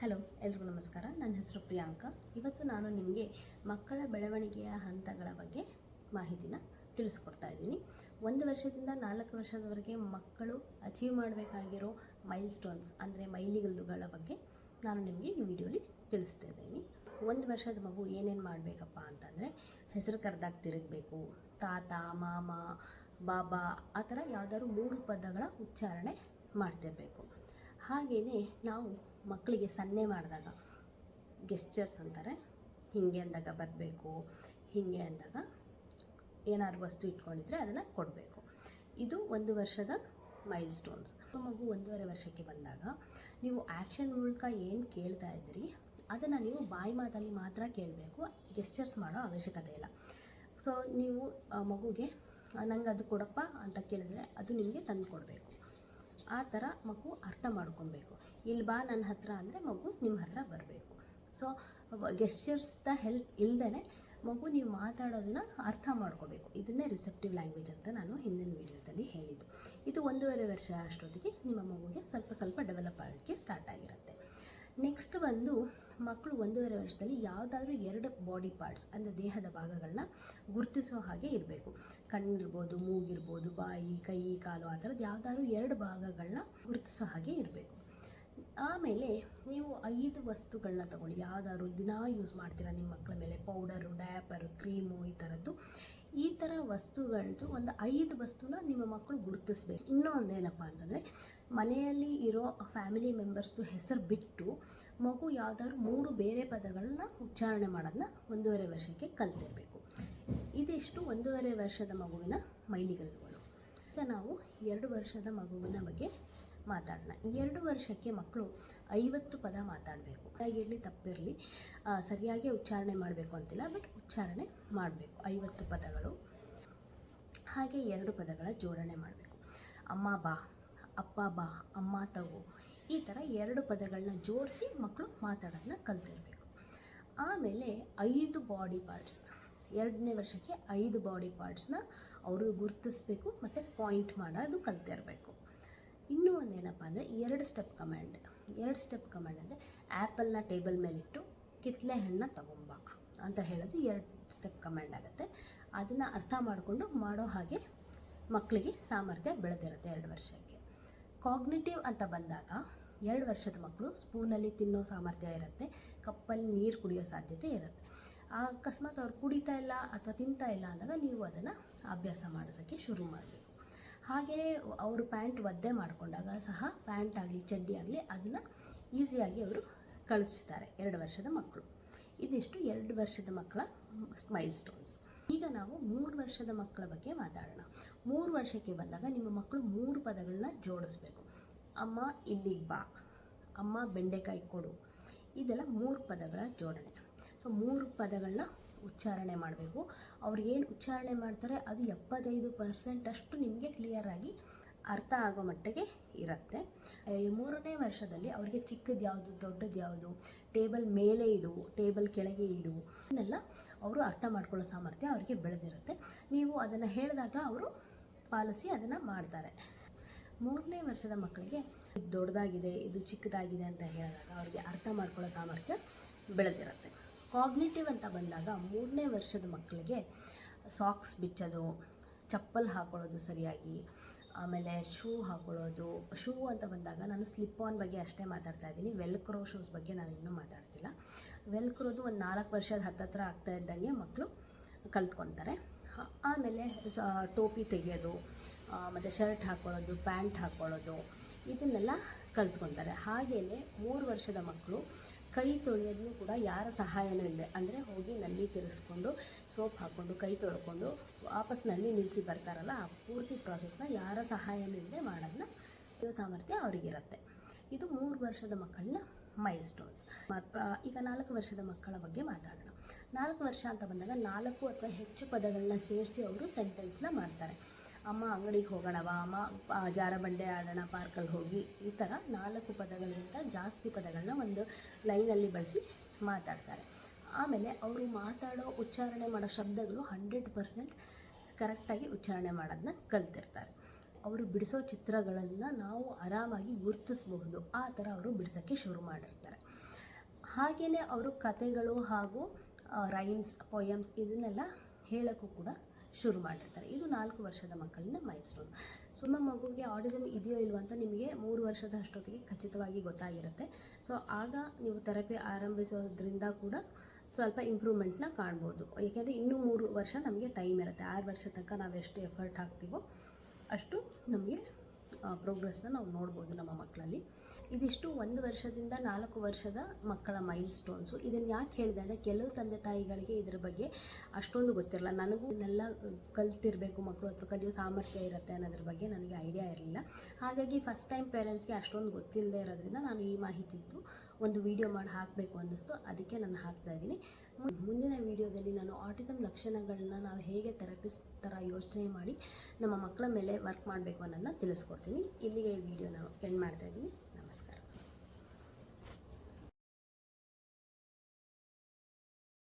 Hello, ಎಲ್ರಿಗೂ ನಮಸ್ಕಾರ. ನನ್ನ ಹೆಸರು ಪ್ರಿಯಾಂಕಾ. ಇವತ್ತು ನಾನು ನಿಮಗೆ ಮಕ್ಕಳ ಬೆಳವಣಿಗೆಯ ಹಂತಗಳ ಬಗ್ಗೆ ಮಾಹಿತಿನ ತಿಳಿಸ್ಕೊಡ್ತಾ ಇದ್ದೀನಿ. ಒಂದು ವರ್ಷದಿಂದ ನಾಲ್ಕು ವರ್ಷದವರೆಗೆ ಮಕ್ಕಳು ಅಚೀವ್ ಮಾಡಬೇಕಾಗಿರೋ ಮೈಲ್ ಸ್ಟೋನ್ಸ್ ಅಂದರೆ ಮೈಲಿಗಲ್ಲುಗಳ ಬಗ್ಗೆ ನಾನು ನಿಮಗೆ ಈ ವಿಡಿಯೋಲಿ ತಿಳಿಸ್ತಾ ಇದ್ದೀನಿ. ಒಂದು ವರ್ಷದ ಮಗು ಏನೇನು ಮಾಡಬೇಕಪ್ಪ ಅಂತಂದರೆ, ಹೆಸರು ಕರೆದಾಗ ತಿರುಗಬೇಕು, ತಾತ, ಮಾಮ, ಬಾಬಾ, ಆ ಥರ ಯಾವುದಾದ್ರು ಮೂರು ಪದಗಳ ಉಚ್ಚಾರಣೆ ಮಾಡ್ತಿರಬೇಕು. ಹಾಗೆಯೇ ನಾವು ಮಕ್ಕಳಿಗೆ ಸನ್ನೆ ಮಾಡಿದಾಗ, ಗೆಸ್ಚರ್ಸ್ ಅಂತಾರೆ, ಹೀಗೆ ಅಂದಾಗ ಬರಬೇಕು, ಹೀಗೆ ಅಂದಾಗ ಏನಾದ್ರು ವಸ್ತು ಇಟ್ಕೊಂಡಿದ್ರೆ ಅದನ್ನು ಕೊಡಬೇಕು. ಇದು ಒಂದು ವರ್ಷದ ಮೈಲ್ ಸ್ಟೋನ್ಸ್ ಮಗು ಒಂದೂವರೆ ವರ್ಷಕ್ಕೆ ಬಂದಾಗ, ನೀವು ಆ್ಯಕ್ಷನ್ ಮೂಲಕ ಏನು ಕೇಳ್ತಾ ಇದ್ದೀರಿ, ಅದನ್ನು ನೀವು ಬಾಯಿ ಮಾತಲ್ಲಿ ಮಾತ್ರ ಕೇಳಬೇಕು, ಗೆಸ್ಚರ್ಸ್ ಮಾಡೋ ಅವಶ್ಯಕತೆ ಇಲ್ಲ. ಸೊ ನೀವು ಮಗುಗೆ ನಂಗೆ ಅದು ಕೊಡಪ್ಪ ಅಂತ ಕೇಳಿದ್ರೆ ಅದು ನಿಮಗೆ ತಂದು ಕೊಡಬೇಕು. ಆ ಥರ ಮಗು ಅರ್ಥ ಮಾಡ್ಕೊಬೇಕು. ಇಲ್ಲಿ ಬಾ ನನ್ನ ಹತ್ರ ಅಂದರೆ ಮಗು ನಿಮ್ಮ ಹತ್ರ ಬರಬೇಕು. ಸೊ ಗೆಸ್ಚರ್ಸ್ದ ಹೆಲ್ಪ್ ಇಲ್ಲದೇ ಮಗು ನೀವು ಮಾತಾಡೋದನ್ನ ಅರ್ಥ ಮಾಡ್ಕೋಬೇಕು. ಇದನ್ನೇ ರಿಸೆಪ್ಟಿವ್ ಲ್ಯಾಂಗ್ವೇಜ್ ಅಂತ ನಾನು ಹಿಂದಿನ ವೀಡಿಯೋದಲ್ಲಿ ಹೇಳಿದ್ದು. ಇದು ಒಂದೂವರೆ ವರ್ಷ ಅಷ್ಟೊತ್ತಿಗೆ ನಿಮ್ಮ ಮಗುಗೆ ಸ್ವಲ್ಪ ಸ್ವಲ್ಪ ಡೆವಲಪ್ ಆಗೋಕ್ಕೆ ಸ್ಟಾರ್ಟ್ ಆಗಿರುತ್ತೆ. ನೆಕ್ಸ್ಟ್ ಬಂದು ಮಕ್ಕಳು ಒಂದೂವರೆ ವರ್ಷದಲ್ಲಿ ಯಾವುದಾದ್ರೂ ಎರಡು ಬಾಡಿ ಪಾರ್ಟ್ಸ್ ಅಂದರೆ ದೇಹದ ಭಾಗಗಳನ್ನ ಗುರುತಿಸೋ ಹಾಗೆ ಇರಬೇಕು. ಕಣ್ಣಿರ್ಬೋದು, ಮೂಗಿರ್ಬೋದು, ಬಾಯಿ, ಕೈ, ಕಾಲು, ಆ ಥರದ್ದು ಯಾವುದಾದ್ರೂ ಎರಡು ಭಾಗಗಳನ್ನ ಗುರುತಿಸೋ ಹಾಗೆ ಇರಬೇಕು. ಆಮೇಲೆ ನೀವು ಐದು ವಸ್ತುಗಳನ್ನ ತಗೊಳ್ಳಿ. ಯಾವುದಾದ್ರು ದಿನ ಯೂಸ್ ಮಾಡ್ತೀರಾ ನಿಮ್ಮ ಮಕ್ಕಳ ಮೇಲೆ? ಪೌಡರು ಡ್ಯಾಪರು ಕ್ರೀಮು ಈ ಥರದ್ದು. ಈ ಥರ ವಸ್ತುಗಳದ್ದು ಒಂದು ಐದು ವಸ್ತುನ ನಿಮ್ಮ ಮಕ್ಕಳು ಗುರುತಿಸ್ಬೇಕು. ಇನ್ನೊಂದು ಏನಪ್ಪ ಅಂತಂದರೆ ಮನೆಯಲ್ಲಿ ಇರೋ ಫ್ಯಾಮಿಲಿ ಮೆಂಬರ್ಸ್ದು ಹೆಸರು ಬಿಟ್ಟು ಮಗು ಯಾವ್ದಾದ್ರು ಮೂರು ಬೇರೆ ಪದಗಳನ್ನ ಉಚ್ಚಾರಣೆ ಮಾಡೋದನ್ನ ಒಂದೂವರೆ ವರ್ಷಕ್ಕೆ ಕಲ್ತಿರಬೇಕು. ಇದಿಷ್ಟು ಒಂದೂವರೆ ವರ್ಷದ ಮಗುವಿನ ಮೈಲಿಗಲ್ಲುಗಳು. ಈಗ ನಾವು ಎರಡು ವರ್ಷದ ಮಗುವಿನ ಬಗ್ಗೆ ಮಾತಾಡೋಣ. ಎರಡು ವರ್ಷಕ್ಕೆ ಮಕ್ಕಳು ಐವತ್ತು ಪದ ಮಾತಾಡಬೇಕು. ಇರಲಿ ತಪ್ಪಿರಲಿ ಸರಿಯಾಗಿ ಉಚ್ಚಾರಣೆ ಮಾಡಬೇಕು ಅಂತಿಲ್ಲ, ಬಟ್ ಉಚ್ಚಾರಣೆ ಮಾಡಬೇಕು. ಐವತ್ತು ಪದಗಳು. ಹಾಗೆ ಎರಡು ಪದಗಳ ಜೋಡಣೆ ಮಾಡಬೇಕು. ಅಮ್ಮ, ಬಾ. ಅಪ್ಪ, ಬಾ, ಅಮ್ಮ, ತಗೋ. ಈ ಥರ ಎರಡು ಪದಗಳನ್ನ ಜೋಡಿಸಿ ಮಕ್ಕಳು ಮಾತಾಡೋದನ್ನ ಕಲ್ತಿರಬೇಕು. ಆಮೇಲೆ ಐದು ಬಾಡಿ ಪಾರ್ಟ್ಸ್ ಎರಡನೇ ವರ್ಷಕ್ಕೆ ಐದು ಬಾಡಿ ಪಾರ್ಟ್ಸ್ನ ಅವರು ಗುರುತಿಸ್ಬೇಕು ಮತ್ತು ಪಾಯಿಂಟ್ ಮಾಡೋದು ಕಲ್ತಿರಬೇಕು. ಇನ್ನೂ ಒಂದೇನಪ್ಪ ಅಂದರೆ ಎರಡು ಸ್ಟೆಪ್ ಕಮ್ಯಾಂಡ್ ಎರಡು ಸ್ಟೆಪ್ ಕಮ್ಯಾಂಡ್ ಅಂದರೆ ಆ್ಯಪಲ್ನ ಟೇಬಲ್ ಮೇಲಿಟ್ಟು ಕಿತ್ಲೆ ಹಣ್ಣನ್ನ ತಗೊಂಬ ಅಂತ ಹೇಳೋದು ಎರಡು ಸ್ಟೆಪ್ ಕಮ್ಯಾಂಡ್ ಆಗುತ್ತೆ. ಅದನ್ನು ಅರ್ಥ ಮಾಡಿಕೊಂಡು ಮಾಡೋ ಹಾಗೆ ಮಕ್ಕಳಿಗೆ ಸಾಮರ್ಥ್ಯ ಬೆಳೆದಿರುತ್ತೆ ಎರಡು ವರ್ಷಕ್ಕೆ. ಕಾಗ್ನಿಟಿವ್ ಅಂತ ಬಂದಾಗ ಎರಡು ವರ್ಷದ ಮಕ್ಕಳು ಸ್ಪೂನಲ್ಲಿ ತಿನ್ನೋ ಸಾಮರ್ಥ್ಯ ಇರುತ್ತೆ, ಕಪ್ಪಲ್ಲಿ ನೀರು ಕುಡಿಯೋ ಸಾಧ್ಯತೆ ಇರುತ್ತೆ. ಆ ಅಕಸ್ಮಾತ್ ಅವ್ರು ಕುಡಿತಾ ಇಲ್ಲ ಅಥವಾ ತಿಂತಾ ಇಲ್ಲ ಅಂದಾಗ ನೀವು ಅದನ್ನು ಅಭ್ಯಾಸ ಮಾಡಿಸೋಕ್ಕೆ ಶುರು ಮಾಡಬೇಕು. ಹಾಗೆಯೇ ಅವರು ಪ್ಯಾಂಟ್ ಒದ್ದೆ ಮಾಡಿಕೊಂಡಾಗ ಸಹ ಪ್ಯಾಂಟ್ ಆಗಲಿ, ಚಡ್ಡಿ ಆಗಲಿ ಅದನ್ನು ಈಸಿಯಾಗಿ ಅವರು ಕಳಿಸ್ತಾರೆ ಎರಡು ವರ್ಷದ ಮಕ್ಕಳು. ಇದಿಷ್ಟು ಎರಡು ವರ್ಷದ ಮಕ್ಕಳ ಸ್ಮೈಲ್ ಸ್ಟೋನ್ಸ್ ಈಗ ನಾವು ಮೂರು ವರ್ಷದ ಮಕ್ಕಳ ಬಗ್ಗೆ ಮಾತಾಡೋಣ. ಮೂರು ವರ್ಷಕ್ಕೆ ಬಂದಾಗ ನಿಮ್ಮ ಮಕ್ಕಳು ಮೂರು ಪದಗಳನ್ನ ಜೋಡಿಸ್ಬೇಕು. ಅಮ್ಮ ಇಲ್ಲಿಗೆ ಬಾ. ಅಮ್ಮ, ಬೆಂಡೆಕಾಯಿ ಕೊಡು. ಇದೆಲ್ಲ ಮೂರು ಪದಗಳ ಜೋಡಣೆ. ಸೊ ಮೂರು ಪದಗಳನ್ನ ಉಚ್ಚಾರಣೆ ಮಾಡಬೇಕು. ಅವ್ರು ಏನು ಉಚ್ಚಾರಣೆ ಮಾಡ್ತಾರೆ ಅದು ಎಪ್ಪತ್ತೈದು ಪರ್ಸೆಂಟ್ ಅಷ್ಟು ನಿಮಗೆ ಕ್ಲಿಯರಾಗಿ ಅರ್ಥ ಆಗೋ ಮಟ್ಟಿಗೆ ಇರುತ್ತೆ. ಮೂರನೇ ವರ್ಷದಲ್ಲಿ ಅವರಿಗೆ ಚಿಕ್ಕದು ಯಾವುದು ದೊಡ್ಡದು ಯಾವುದು ಟೇಬಲ್ ಮೇಲೆ ಇಡು, ಟೇಬಲ್ ಕೆಳಗೆ ಇಡು, ಇದನ್ನೆಲ್ಲ ಅವರು ಅರ್ಥ ಮಾಡ್ಕೊಳ್ಳೋ ಸಾಮರ್ಥ್ಯ ಅವರಿಗೆ ಬೆಳೆದಿರುತ್ತೆ. ನೀವು ಅದನ್ನು ಹೇಳಿದಾಗ ಅವರು ಪಾಲಿಸಿ ಅದನ್ನು ಮಾಡ್ತಾರೆ. ಮೂರನೇ ವರ್ಷದ ಮಕ್ಕಳಿಗೆ ಇದು ದೊಡ್ಡದಾಗಿದೆ, ಇದು ಚಿಕ್ಕದಾಗಿದೆ ಅಂತ ಹೇಳಿದಾಗ ಅವರಿಗೆ ಅರ್ಥ ಮಾಡ್ಕೊಳ್ಳೋ ಸಾಮರ್ಥ್ಯ ಬೆಳೆದಿರುತ್ತೆ. ಕಾಗ್ನೇಟಿವ್ ಅಂತ ಬಂದಾಗ ಮೂರನೇ ವರ್ಷದ ಮಕ್ಕಳಿಗೆ ಸಾಕ್ಸ್ ಬಿಚ್ಚೋದು, ಚಪ್ಪಲ್ ಹಾಕೊಳ್ಳೋದು ಸರಿಯಾಗಿ ಆಮೇಲೆ ಶೂ ಹಾಕೊಳ್ಳೋದು, ಶೂ ಅಂತ ಬಂದಾಗ ನಾನು ಸ್ಲಿಪ್ ಆನ್ ಬಗ್ಗೆ ಅಷ್ಟೇ ಮಾತಾಡ್ತಾ ಇದ್ದೀನಿ. ವೆಲ್ಕ್ರೋ ಶೂಸ್ ಬಗ್ಗೆ ನಾನು ಇನ್ನೂ ಮಾತಾಡ್ತಿಲ್ಲ. ವೆಲ್ಕ್ರೋದು ಒಂದು ನಾಲ್ಕು ವರ್ಷದ ಹತ್ತತ್ರ ಆಗ್ತಾ ಇದ್ದಂಗೆ ಮಕ್ಕಳು ಕಲ್ತ್ಕೊತಾರೆ. ಆಮೇಲೆ ಟೋಪಿ ತೆಗೆಯೋದು ಮತ್ತು ಶರ್ಟ್ ಹಾಕ್ಕೊಳ್ಳೋದು ಪ್ಯಾಂಟ್ ಹಾಕ್ಕೊಳ್ಳೋದು ಇದನ್ನೆಲ್ಲ ಕಲ್ತ್ಕೊತಾರೆ. ಹಾಗೆಯೇ ಮೂರು ವರ್ಷದ ಮಕ್ಕಳು ಕೈ ತೊಳೆಯೋದನ್ನು ಕೂಡ ಯಾರ ಸಹಾಯನೂ ಇಲ್ಲದೆ ಅಂದರೆ ಹೋಗಿ ನಲ್ಲಿ ತಿರುಗಿಸ್ಕೊಂಡು ಸೋಪ್ ಹಾಕ್ಕೊಂಡು, ಕೈ ತೊಳ್ಕೊಂಡು ವಾಪಸ್ನಲ್ಲಿ ನಿಲ್ಲಿಸಿ ಬರ್ತಾರಲ್ಲ, ಆ ಪೂರ್ತಿ ಪ್ರಾಸೆಸ್ನ ಯಾರ ಸಹಾಯನೂ ಇಲ್ಲದೆ ಮಾಡೋದನ್ನ ಸಾಮರ್ಥ್ಯ ಅವರಿಗಿರುತ್ತೆ. ಇದು ಮೂರು ವರ್ಷದ ಮಕ್ಕಳನ್ನ ಮೈಲ್ ಸ್ಟೋನ್ಸ್ ಈಗ ನಾಲ್ಕು ವರ್ಷದ ಮಕ್ಕಳ ಬಗ್ಗೆ ಮಾತಾಡೋಣ. ನಾಲ್ಕು ವರ್ಷ ಅಂತ ಬಂದಾಗ ನಾಲ್ಕು ಅಥವಾ ಹೆಚ್ಚು ಪದಗಳನ್ನ ಸೇರಿಸಿ ಅವರು ಸೆಂಟೆನ್ಸ್ನ ಮಾಡ್ತಾರೆ. ಅಮ್ಮ ಅಂಗಡಿಗೆ ಹೋಗೋಣವಾ, ಅಮ್ಮ ಜಾರಬಂಡೆ ಆಡೋಣ, ಪಾರ್ಕಲ್ಲಿ ಹೋಗಿ, ಈ ಥರ ನಾಲ್ಕು ಪದಗಳಿಗಿಂತ ಜಾಸ್ತಿ ಪದಗಳನ್ನ ಒಂದು ಲೈನಲ್ಲಿ ಬಳಸಿ ಮಾತಾಡ್ತಾರೆ. ಆಮೇಲೆ ಅವರು ಮಾತಾಡೋ ಉಚ್ಚಾರಣೆ ಮಾಡೋ ಶಬ್ದಗಳು ಹಂಡ್ರೆಡ್ ಪರ್ಸೆಂಟ್ ಕರೆಕ್ಟಾಗಿ ಉಚ್ಚಾರಣೆ ಮಾಡೋದನ್ನ ಕಲ್ತಿರ್ತಾರೆ. ಅವರು ಬಿಡಿಸೋ ಚಿತ್ರಗಳನ್ನು ನಾವು ಆರಾಮಾಗಿ ಗುರುತಿಸಬಹುದು. ಆ ಥರ ಅವರು ಬಿಡಿಸೋಕ್ಕೆ ಶುರು ಮಾಡಿರ್ತಾರೆ. ಹಾಗೆಯೇ ಅವರು ಕತೆಗಳು ಹಾಗೂ ರೈಮ್ಸ್ ಪೊಯಮ್ಸ್ ಇದನ್ನೆಲ್ಲ ಹೇಳೋಕ್ಕೂ ಕೂಡ ಶುರು ಮಾಡಿರ್ತಾರೆ. ಇದು ನಾಲ್ಕು ವರ್ಷದ ಮಕ್ಕಳನ್ನ ಮೈಲ್ ಸ್ಟೋನ್ ಸುಮ್ಮ ಮಗುವಿಗೆ ಆಟಿಸಮ್ ಇದೆಯೋ ಇಲ್ವೋ ಅಂತ ನಿಮಗೆ ಮೂರು ವರ್ಷದ ಅಷ್ಟೊತ್ತಿಗೆ ಖಚಿತವಾಗಿ ಗೊತ್ತಾಗಿರುತ್ತೆ. ಸೊ, ಆಗ ನೀವು ಥೆರಪಿ ಆರಂಭಿಸೋದ್ರಿಂದ ಕೂಡ ಸ್ವಲ್ಪ ಇಂಪ್ರೂವ್ಮೆಂಟ್ನ ಕಾಣ್ಬೋದು. ಏಕೆಂದರೆ ಇನ್ನೂ ಮೂರು ವರ್ಷ ನಮಗೆ ಟೈಮ್ ಇರುತ್ತೆ. ಆರು ವರ್ಷ ತನಕ ನಾವು ಎಷ್ಟು ಎಫರ್ಟ್ ಹಾಕ್ತೀವೋ ಅಷ್ಟು ನಮಗೆ ಪ್ರೋಗ್ರೆಸ್ನ ನಾವು ನೋಡ್ಬೋದು ನಮ್ಮ ಮಕ್ಕಳಲ್ಲಿ. ಇದಿಷ್ಟು ಒಂದು ವರ್ಷದಿಂದ ನಾಲ್ಕು ವರ್ಷದ ಮಕ್ಕಳ ಮೈಲ್ ಸ್ಟೋನ್ಸು ಇದನ್ನು ಯಾಕೆ ಹೇಳಿದೆ ಅಂದರೆ ಕೆಲವು ತಂದೆ ತಾಯಿಗಳಿಗೆ ಇದ್ರ ಬಗ್ಗೆ ಅಷ್ಟೊಂದು ಗೊತ್ತಿರಲ್ಲ. ನನಗೂ ಇದನ್ನೆಲ್ಲ ಕಲ್ತಿರಬೇಕು ಮಕ್ಕಳು ಅಥವಾ ಕಲಿಯೋ ಸಾಮರ್ಥ್ಯ ಇರುತ್ತೆ ಅನ್ನೋದ್ರ ಬಗ್ಗೆ ನನಗೆ ಐಡಿಯಾ ಇರಲಿಲ್ಲ. ಹಾಗಾಗಿ ಫಸ್ಟ್ ಟೈಮ್ ಪೇರೆಂಟ್ಸ್ಗೆ ಅಷ್ಟೊಂದು ಗೊತ್ತಿಲ್ಲದೆ ಇರೋದ್ರಿಂದ ನಾನು ಈ ಮಾಹಿತಿ ಮಾಹಿತಿದ್ದು ಒಂದು ವಿಡಿಯೋ ಮಾಡಿ ಹಾಕಬೇಕು ಅನ್ನಿಸ್ತು. ಅದಕ್ಕೆ ನಾನು ಹಾಕ್ತಾ ಇದ್ದೀನಿ. ಮುಂದಿನ ವಿಡಿಯೋದಲ್ಲಿ ನಾನು ಆಟಿಸಮ್ ಲಕ್ಷಣಗಳನ್ನ ನಾವು ಹೇಗೆ ಥೆರಪಿಸ್ಟ್ ಥರ ಯೋಚನೆ ಮಾಡಿ ನಮ್ಮ ಮಕ್ಕಳ ಮೇಲೆ ವರ್ಕ್ ಮಾಡಬೇಕು ಅನ್ನೋದನ್ನ ತಿಳಿಸ್ಕೊಡ್ತೀನಿ. ಇಲ್ಲಿಗೆ ಈ ವಿಡಿಯೋನ ಎಂಡ್ ಮಾಡ್ತಾ ಇದ್ದೀನಿ.